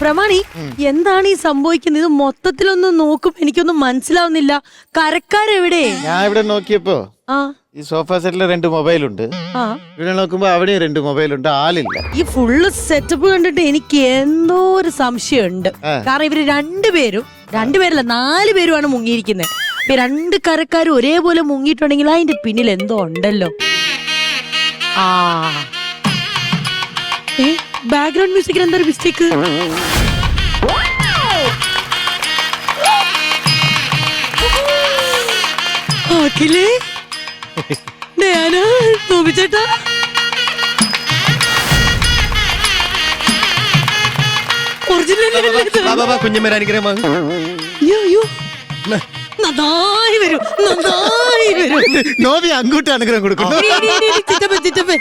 പ്രമാണി എന്താണ് ഈ സംഭവിക്കുന്നത്? ഇത് മൊത്തത്തിലൊന്ന് നോക്കും എനിക്കൊന്നും മനസ്സിലാവുന്നില്ല. കരക്കാരെവിടെ? ഞാൻ ഇവിടെ നോക്കിയപ്പോ ഈ സോഫ സെറ്റിൽ രണ്ട് മൊബൈലുണ്ട്. ആ. ഇവിടെ നോക്കുമ്പോ അവിടെ രണ്ട് മൊബൈൽ ഉണ്ട് ആളില്ല. ഈ ഫുള്ള് സെറ്റപ്പ് കണ്ടിട്ട് എനിക്ക് എന്തോ ഒരു സംശയമുണ്ട്. കാരണം ഇവർ രണ്ടുപേരും രണ്ടുപേരല്ല നാല് പേരുമാണ് മുങ്ങിയിരിക്കുന്നത്. ഇപ്പൊ രണ്ട് കരക്കാരും ഒരേപോലെ മുങ്ങിയിട്ടുണ്ടെങ്കിൽ അതിന്റെ പിന്നിൽ എന്തോ ഉണ്ടല്ലോ. ആ. ബാക്ക്ഗ്രൗണ്ട് മ്യൂസിക്കിൽ എന്താ മിസ്റ്റേക്ക് അഖിലേ. ഡയാന നോബിച്ചേട്ടാ ഒറിജിനൽ കുഞ്ഞമ്മരാനുഗ്രഹം അയ്യോ അയ്യോ. നന്നായി വരും നന്നായി വരും. നോബി അങ്ങോട്ട് അനുഗ്രഹം കൊടുക്കുന്നു. ഇരി, ഇരി, ഇരി, ഇരി, ചിറ്റപ്പൻ, ചിറ്റപ്പൻ.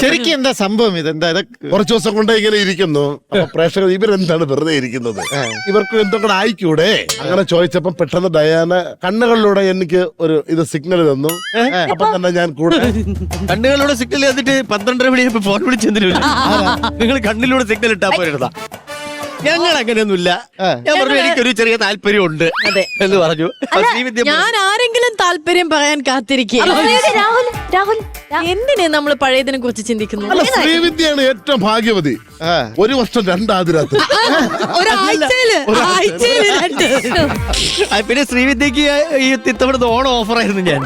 ശരിക്കും എന്താ സംഭവം ഇത്? എന്താ ഇത് കുറച്ചു ദിവസം കൊണ്ട് ഇങ്ങനെ ഇരിക്കുന്നു. അപ്പൊ പ്രേക്ഷകർ ഇവരെന്താണ് വെറുതെ ഇരിക്കുന്നത്? ഇവർക്ക് എന്തൊക്കെ ആയിക്കൂടെ? അങ്ങനെ ചോദിച്ചപ്പോ പെട്ടെന്ന് ഡയാന കണ്ണുകളിലൂടെ എനിക്ക് ഒരു ഇത് സിഗ്നൽ തന്നു. അപ്പൊ തന്നെ ഞാൻ കൂടെ കണ്ണുകളിലൂടെ സിഗ്നൽ തന്നിട്ട് പന്ത്രണ്ടര മണിയായപ്പോ ഫോൺ വിളിച്ചെന്തിനില്ല നിങ്ങൾ കണ്ണിലൂടെ സിഗ്നൽ ഇട്ടാ പോരുതാ ഞങ്ങൾ അങ്ങനെയൊന്നുമില്ല ഞാൻ പറഞ്ഞു എനിക്കൊരു ചെറിയ താല്പര്യമുണ്ട് അതെ. എന്ന് പറഞ്ഞു. ശ്രീവിദ്യ ഞാൻ ആരെങ്കിലും താല്പര്യം പറയാൻ കാത്തിരിക്കുക. രാഹുൽ രാഹുൽ എന്തിനെ നമ്മൾ പഴയതിനെ കുറിച്ച് ചിന്തിക്കുന്നു ശ്രീവിദ്യയാണ് ഏറ്റവും ഭാഗ്യവതി. ഒരു വർഷം രണ്ടാതിരാത്രി. ഒരാഴ്ചയിൽ ആഴ്ചയിൽ രണ്ട് പിന്നെ ശ്രീവിദ്യക്ക് ഈ ഇത്തവണ ഓണം ഓഫർ ആയിരുന്നു ഞാൻ.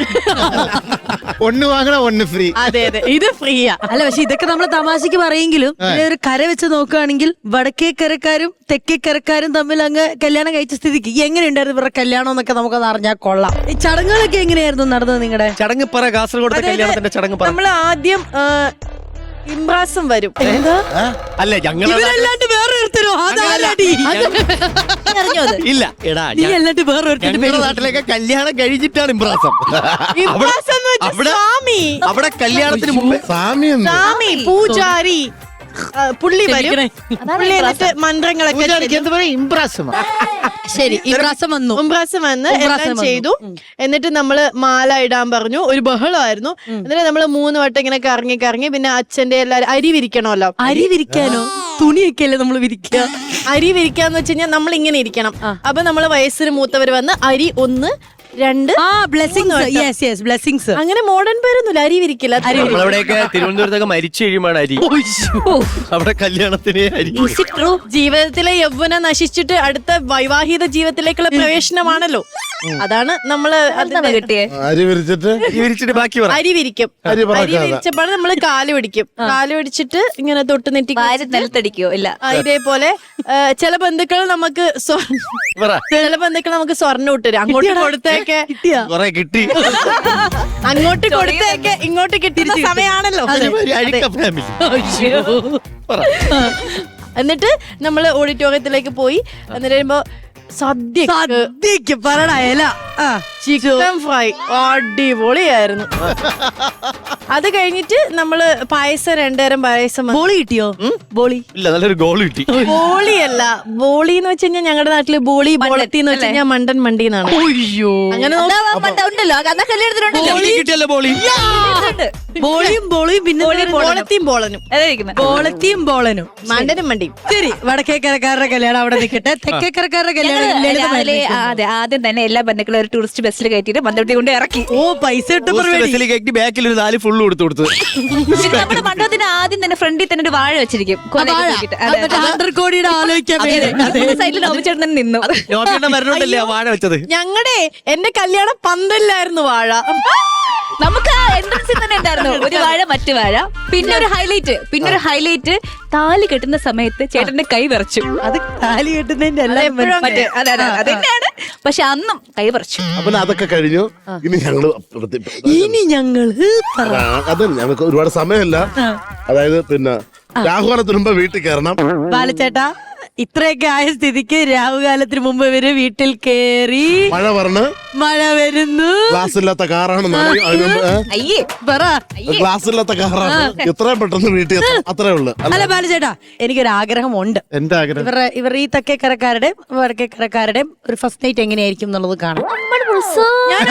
ഒന്ന് വാങ്ങണ ഒന്ന് ഫ്രീ അതെ അതെ. ഇത് ഫ്രീയാ അല്ല പക്ഷെ ഇതൊക്കെ നമ്മൾ തമാശക്ക് പറയെങ്കിലും ഒരു കര വെച്ച് നോക്കുകയാണെങ്കിൽ വടക്കേ കരക്കാരും തെക്കേ കരക്കാരും തമ്മിൽ അങ്ങ് കല്യാണം കഴിച്ച സ്ഥിതിക്ക് എങ്ങനെയുണ്ടായിരുന്നു ഇവരുടെ കല്യാണം എന്നൊക്കെ നമുക്കത് അറിഞ്ഞാൽ കൊള്ളാം. ഈ ചടങ്ങുകളൊക്കെ എങ്ങനെയായിരുന്നു നടന്നത് നിങ്ങളുടെ ചടങ്ങ് പറ കാസർഗോഡത്തെ കല്യാണത്തിന്റെ ചടങ്ങ് പറ. നമ്മൾ ആദ്യം ഇംബ്രാസം വരും. എന്താ? അല്ല ഞങ്ങൾ ഇവരല്ലാണ്ട് വേറെ ഒരുത്തരോ? അതാരാടി അറിഞ്ഞോ അത്? ഇല്ല എടാ നീ ഞാൻ- അല്ലാണ്ട് വേറെ ഒരുത്തരുടെ ഞങ്ങളുടെ പേര് നാട്ടിലേക്ക് കല്യാണം കഴിഞ്ഞിട്ടാണ് ഇംപ്രാസം ഇംബ്രാസം എന്ന് വെച്ചാൽ അവിടെ- സ്വാമി. അവിടെ കല്യാണത്തിന് മുമ്പ് സ്വാമി പൂജാരി. ആ, പുള്ളി വരും. പുള്ളി എന്നിട്ട് മന്ത്രങ്ങളൊക്കെ പൂജാരിക്ക് എന്താ പറയാ? ഇംപ്രാസം ശരി ഈ വന്നു. ഉംബ്രാസം വന്ന് ഉംബ്രാസം എല്ലാം വന്നു. ചെയ്തു. എന്നിട്ട് നമ്മൾ മാല ഇടാൻ പറഞ്ഞു. ഒരു ബഹളമായിരുന്നു. എന്നിട്ട് നമ്മൾ മൂന്ന് വട്ടം ഇങ്ങനെ കറങ്ങി കറങ്ങി പിന്നെ അച്ഛന്റെ എല്ലാരും അരി വിരിക്കണമല്ലോ. അരി വിരിക്കാനോ? തുണിയൊക്കെ അല്ലേ നമ്മൾ വിരിക്കുക അരി വിരിക്കാന്ന് വെച്ച് കഴിഞ്ഞാൽ നമ്മൾ ഇങ്ങനെ ഇരിക്കണം അപ്പൊ നമ്മൾ വയസ്സിന് മൂത്തവർ വന്ന് അരി ഒന്ന് രണ്ട് ആ ബ്ലെസ്സിങ്സ് യെസ് യെസ് ബ്ലെസ്സിങ്സ് അങ്ങനെ മോഡേൺ പേരൊന്നുമില്ല. അരി വിരിക്കില്ല നമ്മളവിടെയൊക്കെ തിരുവനന്തപുരത്തൊക്കെ മരിച്ചു കഴിയുമ്പോൾ അരി. അവിടെ കല്യാണത്തിന് അരി ജീവിതത്തിലെ യൗവന നശിച്ചിട്ട് അടുത്ത വൈവാഹിക ജീവിതത്തിലേക്കുള്ള പ്രവേശനമാണല്ലോ. അതാണ് നമ്മൾ അരി വിരിച്ചിട്ട്? വിരിച്ചിട്ട് ബാക്കി അരി വിരിക്കും. അരി വിരിച്ചപ്പോഴാണ് നമ്മൾ കാൽ പിടിക്കും. കാൽ പിടിച്ചിട്ട് ഇങ്ങനെ തൊട്ട് നെറ്റി നിലത്തടിക്കോ? ഇല്ല. ഇതേപോലെ ചില ബന്ധുക്കൾ നമുക്ക് സ്വ- ചില ബന്ധുക്കൾ നമുക്ക് സ്വർണം ഇട്ടുതരും അങ്ങോട്ട് കൊടുത്തേക്കെ കിട്ടിയാ? കൊറേ കിട്ടി. അങ്ങോട്ട് കൊടുത്തേക്കെ ഇങ്ങോട്ട് കിട്ടി അഴിക്ക ഫാമിലി പറ. എന്നിട്ട് നമ്മൾ ഓഡിറ്റോറിയത്തിലേക്ക് പോയി. എന്നിട്ട് വരുമ്പോ സദ്യ സദ്യക്ക് പറട ഇല. ആ ചിക്കൻ ഫ്രൈ. അടിപൊളിയായിരുന്നു. അത് കഴിഞ്ഞിട്ട് നമ്മൾ പായസം രണ്ടുതരം പായസം ബോളി കിട്ടിയോ? ബോളി. ഇല്ല നല്ലൊരു ഗോൾ കിട്ടി. ബോളി അല്ല ബോളി എന്ന് വെച്ച് കഴിഞ്ഞാൽ ഞങ്ങളുടെ നാട്ടിൽ ബോളി ബോളത്തി എന്ന് വെച്ചാൽ കഴിഞ്ഞാൽ മണ്ടൻ മണ്ടി എന്നാണ് അങ്ങനെ നോ- അതാ ഉണ്ടല്ലോ ബോളി കിട്ടിയല്ലോ ബോളി? ബോളിയും ബോളിയും പിന്നെ ബോളത്തിയും ബോളനും. ബോളത്തിയും ബോളനും. മണ്ടനും മണ്ടിയും. ശരി വടക്കേക്കരക്കാരുടെ കല്യാണം അവിടെ നിൽക്കട്ടെ തെക്കേക്കരക്കാരുടെ കല്യാണം അതെ ആദ്യം തന്നെ എല്ലാ ബന്ധുക്കളും ഒരു ടൂറിസ്റ്റ് ബസ്സിൽ കയറ്റിയിട്ട് മന്ദവട്ടി കൊണ്ട് ഇറക്കി. ഓ പൈസ ബസ്സിൽ കയറ്റി ബാക്കിൽ ഒരു നാല് ഫുള്ള് കൊടുത്തു കൊടുത്തു. പിന്നെ നമ്മുടെ മണ്ഡപത്തിന് ആദ്യം തന്നെ ഫ്രണ്ടിൽ തന്നെ ഒരു വാഴ വെച്ചിരിക്കും. കോടിയുടെ ആലോചിക്കാൻ സൈഡിൽ നോമിച്ചേട്ടൻ തന്നെ നിന്നു. നോക്കിയുടെ മരണമുണ്ടല്ലേ ആ വാഴ വെച്ചത്? ഞങ്ങളുടെ എന്റെ കല്യാണം പന്തല്ലായിരുന്നു വാഴ. നമുക്ക് എൻട്രൻസിൽ തന്നെ ഉണ്ടായിരുന്നു. ഒരു വാഴ മറ്റു വാഴ. പിന്നെ ഒരു ഹൈലൈറ്റ് പിന്നെ ഒരു ഹൈലൈറ്റ് താലി കെട്ടുന്ന സമയത്ത് ചേട്ടന്റെ കൈ വിറച്ചു. അത് താലി കെട്ടുന്നതിന്റെ എല്ലാം എപ്പോഴും മറ്റേ അതെ അതെ. അത് തന്നെയാണ് പക്ഷെ അന്നും കൈ വിറച്ചു. അപ്പൊ അതൊക്കെ കഴിഞ്ഞു. ഇനി ഞങ്ങൾ ഇനി ഞങ്ങൾ പറ. അത് ഞങ്ങൾക്ക് ഒരുപാട് സമയമില്ല. അതായത് പിന്നെ രാഹുലത്തിനുമ്പോ മുമ്പ് വീട്ടിൽ കയറണം. ബാലച്ചേട്ടാ ഇത്രയൊക്കെ ആയ സ്ഥിതിക്ക് രാഹുകാലത്തിന് മുമ്പ് ഇവർ വീട്ടിൽ കേറി മഴ പറഞ്ഞ് മഴ വരുന്നു. ഗ്ലാസ് ഇല്ലാത്ത ഏ? അയ്യേ പറ. ഗ്ലാസ് ഇല്ലാത്ത കാറാണ്. എത്രയും പെട്ടെന്ന് വീട്ടിൽ അത്രേ ഉള്ളു. അല്ല. ബാലചേട്ടാ എനിക്കൊരു ആഗ്രഹമുണ്ട് എന്റെ ആഗ്രഹം? ഇവരുടെ ഇവർ ഈ തക്കേക്കരക്കാരുടെയും വടക്കേക്കരക്കാരുടെയും ഒരു ഫസ്റ്റ് നൈറ്റ് എങ്ങനെയായിരിക്കും എന്നുള്ളത് കാണാം. ഞാൻ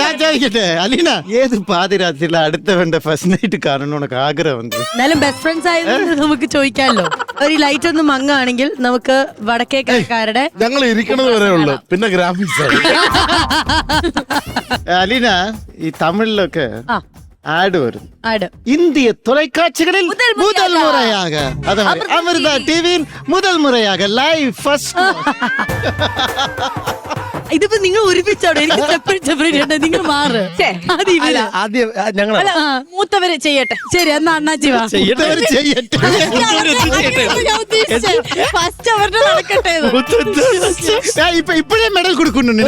ഞാൻ ചോദിക്കട്ടെ അലീന ഏത് പാതിരാത്രിയില അടുത്തവന്റെ ഫസ്റ്റ് നൈറ്റ് കാണണം ഉനക്ക് ആഗ്രഹം ഉണ്ട് എന്നാലും ബെസ്റ്റ് ഫ്രണ്ട്സ് ആയത് നമുക്ക് ചോദിക്കാമല്ലോ ഒരു ലൈറ്റ് ഒന്ന് മങ്ങാണെങ്കിൽ നമുക്ക് വടക്കേ കരക്കാരുടെ ഞങ്ങൾ ഇരിക്കണത് വരെ ഉള്ളു പിന്നെ ഗ്രാഫിക്സ് ആണ് അലീന ഈ തമിഴിലൊക്കെ ആ ആഡ് വരും ആട് இந்திய தொலைக்காட்சிகளில் முதல் முதல் முறையாக. முறையாக அது மாதிரி அமிர்தா டிவியில் முதல் முறையாக லைவ் ஃபர்ஸ்ட் ഇതിപ്പോ നിങ്ങൾ ഒരുമിച്ചാണോ? എനിക്ക് സെപ്പറേറ്റ് സെപ്പറേറ്റ് ഉണ്ട്. നിങ്ങൾ മാറ്. അത് ഇവർ. ആദ്യം ഞങ്ങൾ അല്ല മൂത്തവര് ചെയ്യട്ടെ. ശരി എന്നാ അണ്ണാച്ചി വാ. ചെയ്യട്ടെ. ചെയ്യട്ടെ. ഫസ്റ്റ് അവരുടെ നടക്കട്ടെ എന്ന്. ഞാൻ ഇപ്പൊ ഇപ്പോഴേ മെഡൽ കൊടുക്കുന്നുണ്ട്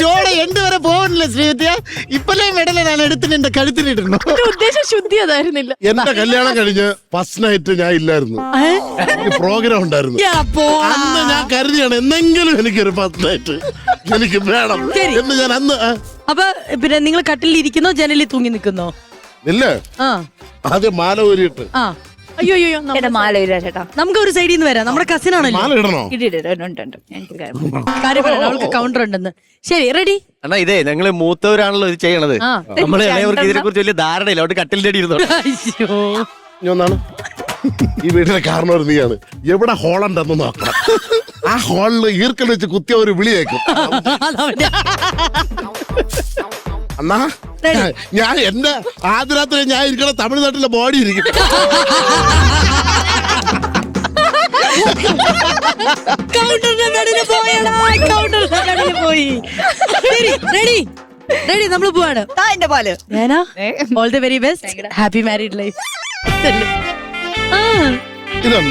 ഷോടെ എന്ത് വരെ പോകുന്നില്ല ശ്രീവിദ്യ? ഇപ്പഴേ മെഡൽ ഞാൻ എടുത്തിന് എന്റെ കഴുത്തിലിടുന്നു ഉദ്ദേശം ശുദ്ധി അതായിരുന്നില്ല. എന്റെ കല്യാണം കഴിഞ്ഞ് ഫസ്റ്റ് നൈറ്റ് ഞാൻ ഇല്ലായിരുന്നു. പ്രോഗ്രാം ഉണ്ടായിരുന്നു. അന്ന് ഞാൻ കരുതിയാണ് എന്തെങ്കിലും എനിക്കൊരു പത്തായിട്ട് എനിക്ക് വേണം ശരി. എന്ന് ഞാൻ അന്ന് ആ, അപ്പൊ പിന്നെ നിങ്ങൾ കട്ടിലിൽ ഇരിക്കുന്നോ ജനലിൽ തൂങ്ങി നിൽക്കുന്നോ. ഇല്ല? ആ. ആദ്യം മാല ഊരിയിട്ട്. ആ. അയ്യോ അയ്യോ നമ്മ- ചേട്ടാ മാല ഇല്ല ചേട്ടാ. നമുക്ക് ഒരു സൈഡിൽ നിന്ന് വരാം. നമ്മുടെ കസിൻ ആണല്ലോ. മാല ഇടണോ? ഇടിയിട ഉണ്ട് ഉണ്ട് എനിക്ക് കാര്യം കാര്യം പറയണം, അവൾക്ക് കൗണ്ടർ ഉണ്ടെന്ന്. ശരി റെഡി അണ്ണാ ഇതേ ഞങ്ങൾ മൂത്തവരാണല്ലോ ഇത് ചെയ്യണത്. ആ. നമ്മൾ ഇളയവർക്ക് ഇതിനെ കുറിച്ച് വലിയ ധാരണയില്ല. അവിടെ കട്ടിലിന്റെ അടി ഇരുന്നോ അയ്യോ. ഇനി ഒന്നാണ്. ഈ വീട്ടിലെ കാരണം ഒരു നീയാണ്. എവിടെ ഹോളുണ്ടെന്ന് നോക്കണം. ആ ഹോളിൽ ഈർക്കൽ വെച്ച് കുത്തിയ ഒരു വിളിയേക്കും അന്നാ അണ്ണാ ഞാൻ എന്റെ ആദ്യ രാത്രി ഞാൻ ഇരിക്കണ തമിഴ്നാട്ടിലെ ബോഡി ഇരിക്കും. പോയി. റെഡി റെഡി നമ്മൾ പോവാണ്. ആ എന്റെ പാൽ. All the very best happy married life ഇതാണ്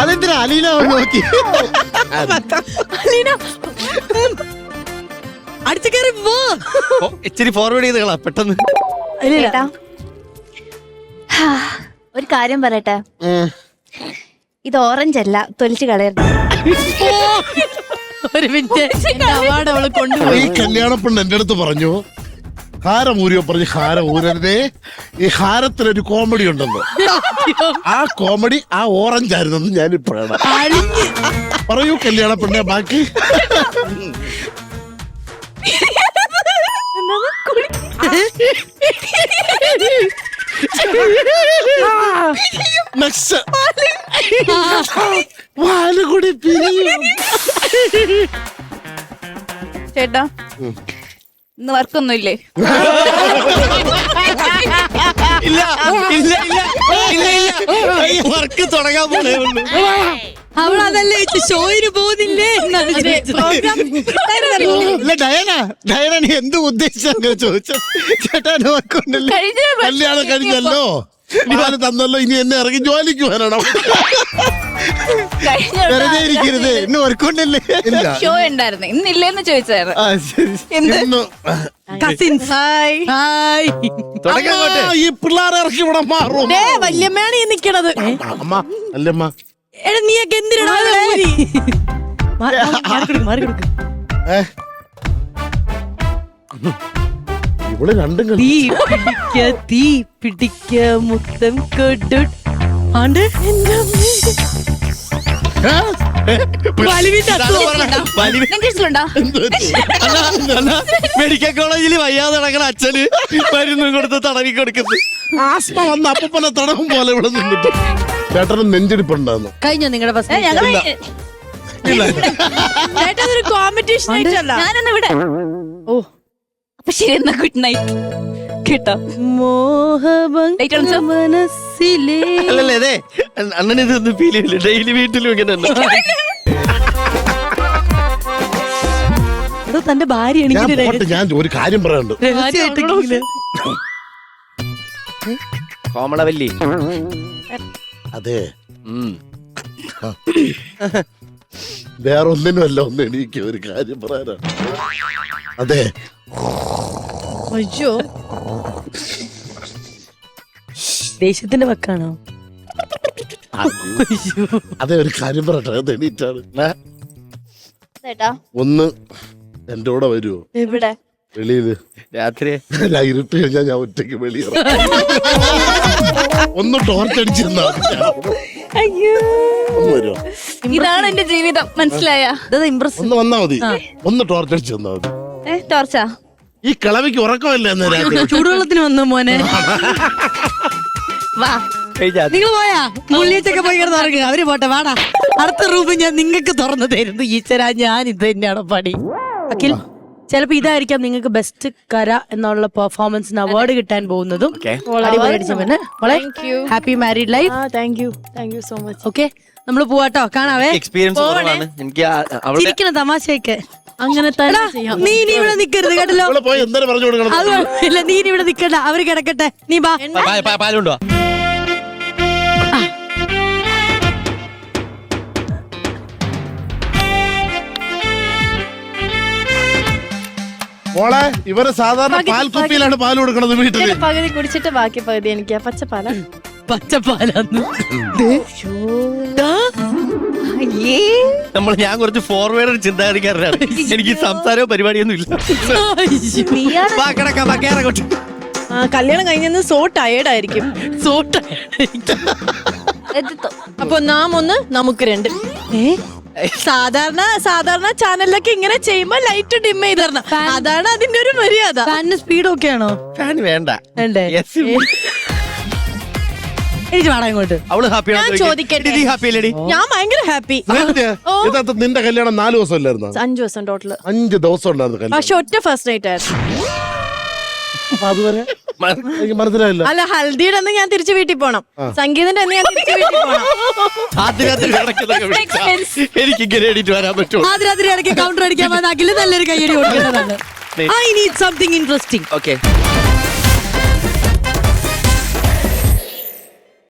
അതെന്തിനാ അലീന നോക്കി? അലീന അടുത്ത കയറി പോ. ഓ, ഇച്ചിരി ഫോർവേഡ് ചെയ്തുകളാ പെട്ടെന്ന്. ഒരു കാര്യം പറയട്ടെ? ഇത് ഓറഞ്ച് അല്ല തൊലിച്ച് കളയരുത്. ഒരു മിനിറ്റ്. അവാർഡ് അവൾ കൊണ്ടുപോയി. ഈ കല്യാണ പെണ്ണ് എന്റെ അടുത്ത് പറഞ്ഞു ഹാരം ഊരിയോ പറഞ്ഞു ഹാരം ഊരരുതേ ഈ ഹാരത്തിലൊരു കോമഡി ഉണ്ടെന്ന് ആ കോമഡി ആ ഓറഞ്ച് ആയിരുന്നെന്ന് ഞാൻ ഇപ്പോഴാണ് അഴിഞ്ഞ് പറയൂ കല്യാണ പെണ്ണെ ബാക്കി നെക്സ്റ്റ് വാലുകൂടി പിരിയും. ചേട്ടാ ഇന്ന് വർക്കൊന്നും ഇല്ലേ ഇല്ല ഇല്ല ഇല്ല ഇല്ല. ഇല്ല വർക്ക് തുടങ്ങാൻ പോണേ ഉള്ളൂ. അവൾ അതല്ലേ ഷോയിന് പോകുന്നില്ലേ. ഇല്ല ഡയന ഡയന നീ എന്ത് ഉദ്ദേശിച്ചാ ചോദിച്ചത്? ചേട്ടാ വർക്കുണ്ടല്ലോ കല്യാണം കഴിഞ്ഞല്ലോ? ഞാൻ തന്നല്ലോ ഇനി എന്നെ ഇറങ്ങി ജോലിക്ക് വരണം. വെറുതെ ഇരിക്കരുത് ഇന്ന് വർക്കുണ്ടല്ലേ? ഷോ ഉണ്ടായിരുന്നു. ഇന്നില്ലേന്ന് ചോദിച്ചായിരുന്നു. എന്ത്? ഇന്ന് കസിൻസ് ഹായ് ഹായ് തുടങ്ങാൻ ഈ പിള്ളേരെ ഇറക്കി ഇവിടെ മാറും ഏ വല്യമ്മയാണ് ഈ നിക്കണത്. അമ്മ അല്ലമ്മ. എടാ നീയൊക്കെ എന്തിനാ മാറി കൊടുക്ക് മാറി കൊടുക്ക്. ഏ? ഇവിടെ രണ്ടും കളി തീ പിടിക്ക തീ പിടിക്ക മുത്തം കൊടു ആണ്ട്? വലിവിന്റെ അസുഖം. നിങ്ങൾക്ക് ഇഷ്ടമുണ്ടോ? മെഡിക്കൽ കോളേജിൽ വയ്യാതെ നടക്കണ അച്ഛന് മരുന്നും കൊടുത്ത് തടവി കൊടുക്കുന്നു ആസ്മ വന്ന അപ്പനെ തടവും പോലെ ഇവിടെ നിന്നിട്ട്. ചേട്ടന് നെഞ്ചെടുപ്പുണ്ടായിരുന്നു. കഴിഞ്ഞോ നിങ്ങളുടെ ഫസ്റ്റ് ഞങ്ങൾ ചേട്ടാ ഇതൊരു കോമ്പറ്റീഷൻ ആയിട്ടല്ല. ഞാനൊന്ന് ഇവിടെ. ഓ. അപ്പൊ ശരി എന്നാ ഗുഡ് നൈറ്റ് കേട്ടോ. മോഹഭംഗ മനസ്സിലേ. അല്ലല്ലേ അതെ. അണ്ണൻ ഇതൊന്നും ഫീൽ ചെയ്യില്ല ഡെയിലി വീട്ടിലും ഇങ്ങനെ തന്റെ ഭാര്യ ഞാൻ പോട്ടെ ഞാൻ ഒരു കാര്യം പറയാനുണ്ട്. കോമളവല്ലി. അതെ. വേറെ ഒന്നിനുമല്ല ഒന്ന് എനിക്ക് ഒരു കാര്യം പറയാനാണ് അതെ. അയ്യോ. ദേഷ്യത്തിന്റെ വക്കാണോ. അതെ ഒരു കാര്യം പറയട്ടെ അത് എണീറ്റാണ്. ചേട്ടാ ഒന്ന് എന്റെ കൂടെ വരുമോ ഇവിടെ വെളിയിൽ. രാത്രി. ഞാൻ ഇരുട്ട് കഴിഞ്ഞാൽ ഞാൻ ഒറ്റയ്ക്ക് വെളിയ ഒന്ന് ടോർച്ച് അടിച്ചിരുന്ന അയ്യോ. ഒന്ന് വരുമോ ഇതാണ് എന്റെ ജീവിതം. മനസ്സിലായ? ഇമ്പ്രസ്. ഒന്ന് വന്നാ മതി. ഒന്ന് ടോർച്ച് അടിച്ചു വന്നാ മതി. ടോർച്ചാ ഈ കിളവിക്ക് ഉറക്കമല്ല എന്ന് രാത്രി. ചൂടുവെള്ളത്തിന് വന്നു മോനെ? വാ. നിങ്ങൾ പോയാ? മുള്ളിയച്ചൊക്കെ പോയി കിടന്ന് ഇറങ്ങുക അവർ പോട്ടെ വാടാ. അടുത്ത റൂം ഞാൻ നിങ്ങൾക്ക് തുറന്നു തരുന്നു. ഈശ്വര ഞാൻ ഇത് തന്നെയാണ് പണി. അഖിൽ ചിലപ്പോ ഇതായിരിക്കാം നിങ്ങൾക്ക് ബെസ്റ്റ് കര എന്നുള്ള പെർഫോമൻസിന് അവാർഡ് കിട്ടാൻ പോകുന്നതും. Thank you. Happy married life ആ thank you thank you so much okay നമ്മൾ പോവാട്ടോ കാണാവേ. എക്സ്പീരിയൻസ് കുറവാണ്. എനിക്ക് അവിടെ ചിരിക്കണ തമാശയൊക്കെ. അങ്ങനെ തന്നെ ചെയ്യാം. നീ ഇനി ഇവിടെ നിക്കരുത് കേട്ടല്ലോ. പോയി എന്തായാലും പറഞ്ഞു കൊടുക്കണം അത് കുഴപ്പമില്ല നീ ഇനി ഇവിടെ നിക്കണ്ട. അവർ കിടക്കട്ടെ. നീ ബാ പാ- പാ- പാലുണ്ടോ മോളെ ഇവർ സാധാരണ പാൽ കുപ്പിയിലാണ് പാൽ കൊടുക്കുന്നത് വീട്ടിൽ. പകുതി കുടിച്ചിട്ട് ബാക്കി പകുതി എനിക്ക്. പച്ചപ്പാലാണ് പച്ചപ്പാല. പച്ചപ്പാലന്ന്. നമ്മൾ ഞാൻ കുറച്ച് ഫോർവേഡ് ചിന്താഗതിക്കാരനാണ്. എനിക്ക് സംസാരവും പരിപാടിയൊന്നും ഇല്ല കല്യാണം കഴിഞ്ഞെന്ന് സോ ടയേർഡ് ആയിരിക്കും. സോ ടയേർഡ് അപ്പൊ നാം ഒന്ന് നമുക്ക് രണ്ട്. സാധാരണ സാധാരണ ചാനലിലൊക്കെ ഇങ്ങനെ ചെയ്യുമ്പോ ലൈറ്റ് ഡിം ചെയ്ത് തരണം അതാണ് അതിന്റെ ഒരു മര്യാദ. ഫാനിന് സ്പീഡ് ഒക്കെ ആണോ? ഫാൻ വേണ്ട. വേണ്ടേ. എനിക്ക് വേണം ഇങ്ങോട്ട്. അവൾ ഹാപ്പി ഞാൻ ചോദിക്കട്ടെ? നീ ഹാപ്പി അല്ലേടി ഞാൻ ഭയങ്കര ഹാപ്പി നിന്റെ കല്യാണം നാല് ദിവസം അല്ലായിരുന്നു അഞ്ചു ദിവസം ടോട്ടൽ അഞ്ച് ദിവസം ഉണ്ടായിരുന്നു കല്യാണം. പക്ഷെ ഒറ്റ ഫസ്റ്റ് നൈറ്റ് ആയിരുന്നു. അപ്പൊ അതുവരെ? എനിക്ക് മനസ്സിലായില്ല. അല്ല ഹൽദിയുടെ അന്ന് ഞാൻ തിരിച്ചു വീട്ടിൽ പോണം. സംഗീതന്റെ അന്ന് ഞാൻ തിരിച്ചു വീട്ടിൽ പോണം. എനിക്ക് ഇങ്ങനെ എണീറ്റ് വരാൻ പറ്റുമോ? ആദ്യരാത്രി ഇടയ്ക്ക് കൗണ്ടർ അടിക്കാൻ വന്ന അഖിൽ നല്ലൊരു കയ്യടി കൊടുക്കേണ്ടതാണ് I need something interesting okay